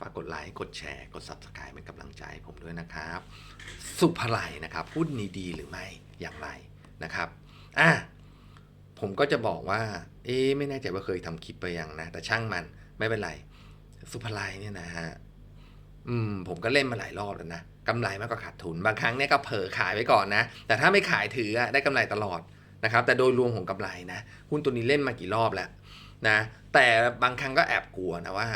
ฝากกดไลค์ กดแชร์ กด Subscribe เป็นกำลังใจผมด้วยนะครับ สุภไลนะครับหุ้นนี้ดีหรือไม่อย่างไรนะครับอะผมก็จะบอกว่า เอ๊ไม่แน่ใจว่าเคยทำคลิปไปยังนะ แต่ช่างมันไม่เป็นไร สุภไลเนี่ยนะฮะอืมผมก็เล่นมาหลายรอบแล้วนะกำไรมากกว่าขาดทุน บางครั้งเนี่ยก็เผลอขายไว้ก่อนนะ แต่ถ้าไม่ขายถืออะได้กำไรตลอดนะครับ แต่โดยรวมของกำไรนะหุ้นตัวนี้เล่นมากี่รอบแล้วนะ แต่บางครั้งก็แอบกลัวนะว่า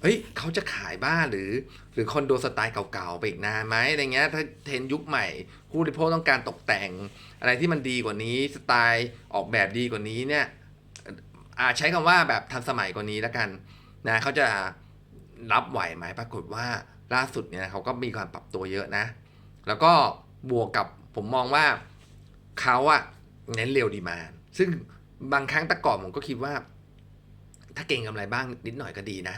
เฮ้ยเขาจะขายบ้านหรือ หรือคอนโดสไตล์เก่าๆไปอีกนานไหมอะไรเงี้ยถ้าเทรนยุคใหม่ ผู้บริโภคต้องการตกแต่ง อะไรที่มันดีกว่านี้สไตล์ออกแบบดีกว่านี้เนี่ยอาใช้คำว่าแบบทันสมัยกว่านี้แล้วกันนะเขาจะรับไหวไหมปรากฏว่าล่าสุดเนี่ยเขาก็มีการปรับตัวเยอะนะ แล้วก็บวกกับผมมองว่าเขาอะเน้นเร็วดีมานซึ่งบางครั้งต่ก่อนผมก็คิดว่า ถ้าเก่งกำไรบ้างนิดหน่อยก็ดีนะ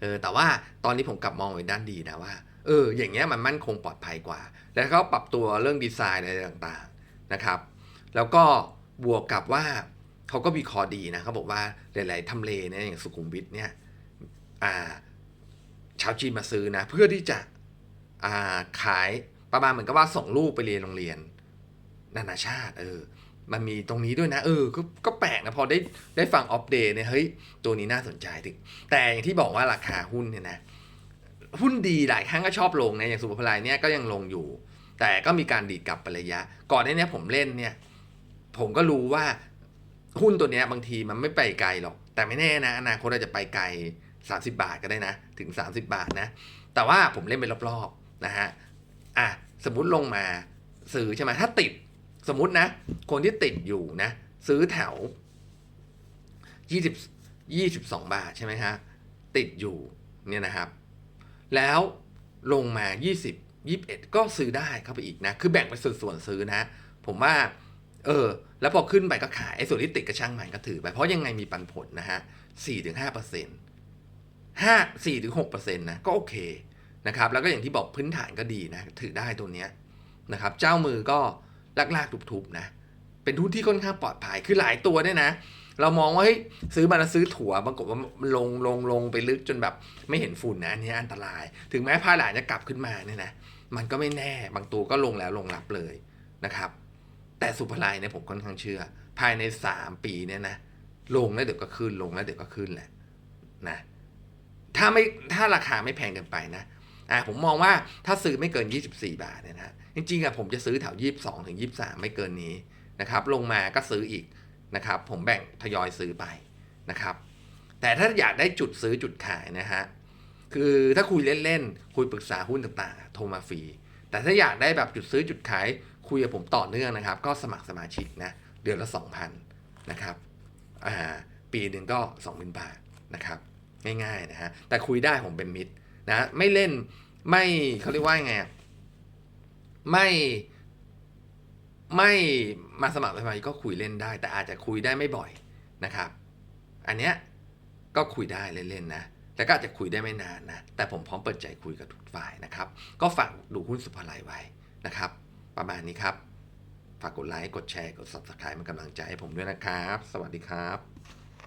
เออแต่ว่าตอนนี้ผมกลับมองไปด้านดีนะว่าเอออย่างเงี้ยมันมั่นคงปลอดภัยกว่า แล้วเขาปรับตัวเรื่องดีไซน์อะไรต่างๆนะครับ แล้วก็บวกกับว่าเขาก็มีคอดีนะเขาบอกว่าหลาย ๆทำเลเนี่ยอย่างสุขุมวิทเนี่ยอ่าชาวจีนมาซื้อนะ เพื่อที่จะอ่าขายประมาณเหมือนกับว่าส่งลูกไปเรียนโรงเรียน นานาชาติเออ มันมีตรงนี้ด้วยนะ เออก็ก็แปลกนะพอได้ได้ฟังอัปเดตเนี่ยเฮ้ยตัวนี้น่าสนใจถึงแต่อย่างที่บอกว่าราคาหุ้นเนี่ยนะหุ้นดีหลายครั้งก็ชอบลงนะอย่างสุภาพลายเนี่ยก็ยังลงอยู่ แต่ก็มีการดีดกลับไประยะ ก่อนหน้านี้ผมเล่นเนี่ย ผมก็รู้ว่าหุ้นตัวเนี้ยบางทีมันไม่ไปไกลหรอก แต่ไม่แน่นะอนาคตอาจจะไปไกล 30 บาทก็ได้นะ ถึง 30 บาทนะ แต่ว่าผมเล่นไปรอบๆนะฮะอะสมมติลงมาซื้อใช่ไหมถ้าติด สมมตินะ คนที่ติดอยู่นะ ซื้อแถวยี่สิบยี่สิบสองบาทใช่ไหมฮะ ติดอยู่เนี่ยนะครับ แล้วลงมายี่สิบยี่สิบเอ็ดก็ซื้อได้เข้าไปอีกนะ คือแบ่งเป็นส่วนๆซื้อนะ ผมว่า เออ แล้วพอขึ้นไปก็ขายไอ้ส่วนที่ติดก็ช่างมันก็ถือไป เพราะยังไงมีปันผลนะฮะสี่ถึงห้าเปอร์เซ็นต์ห้าสี่ถึงหกเปอร์เซ็นต์นะก็โอเคนะครับ แล้วก็อย่างที่บอกพื้นฐานก็ดีนะ ถือได้ตัวเนี้ยนะครับ เจ้ามือก็ ลากๆทุบๆนะเป็นหุ้นที่ค่อนข้างปลอดภัยคือหลายตัวเนี่ยนะ เรามองว่าเฮ้ยซื้อมาแล้วซื้อถั่วปรากฏว่าลงลงลงไปลึกจนแบบไม่เห็นฝุ่นนะอันนี้อันตราย ถึงแม้ภายหลังจะกลับขึ้นมาเนี่ยนะมันก็ไม่แน่บางตัวก็ลงแล้วลงรับเลยนะครับ แต่สุภาลัยเนี่ยผมค่อนข้างเชื่อ ภายในสามปีเนี่ยนะลงแล้วเดี๋ยวก็ขึ้นลงแล้วเดี๋ยวก็ขึ้นแหละนะถ้าไม่ถ้าราคาไม่แพงเกินไปนะ อ่าผมมองว่าถ้าซื้อไม่เกิน 24 บาทเนี่ยนะจริงๆอะผมจะซื้อแถว 22 ถึง 23 ไม่เกินนี้นะครับ ลงมาก็ซื้ออีกนะครับ ผมแบ่งทยอยซื้อไปนะครับ แต่ถ้าอยากได้จุดซื้อจุดขายนะฮะคือถ้าคุยเล่นๆคุยปรึกษาหุ้นต่างๆ โทรมาฟรี แต่ถ้าอยากได้แบบจุดซื้อจุดขายคุยกับผมต่อเนื่องนะครับ ก็สมัครสมาชิกนะเดือนละ 2,000 นะครับอ่าปีหนึ่งก็ 2,000 บาทนะครับ ง่ายๆนะฮะแต่คุยได้ผมเป็นมิตร นะไม่เล่นไม่เขาเรียกว่าไงไม่ไม่มาสมัครสมาชิกก็คุยเล่นได้ แต่อาจจะคุยได้ไม่บ่อยนะครับ อันเนี้ยก็คุยได้เล่นๆนะแต่ก็อาจจะคุยได้ไม่นานนะ แต่ผมพร้อมเปิดใจคุยกับทุกฝ่ายนะครับ ก็ฝากดูหุ้นสุภาลัยไว้นะครับ ประมาณนี้ครับ ฝากกดไลค์ กดแชร์ กด subscribe เป็นกำลังใจให้ผมด้วยนะครับ สวัสดีครับ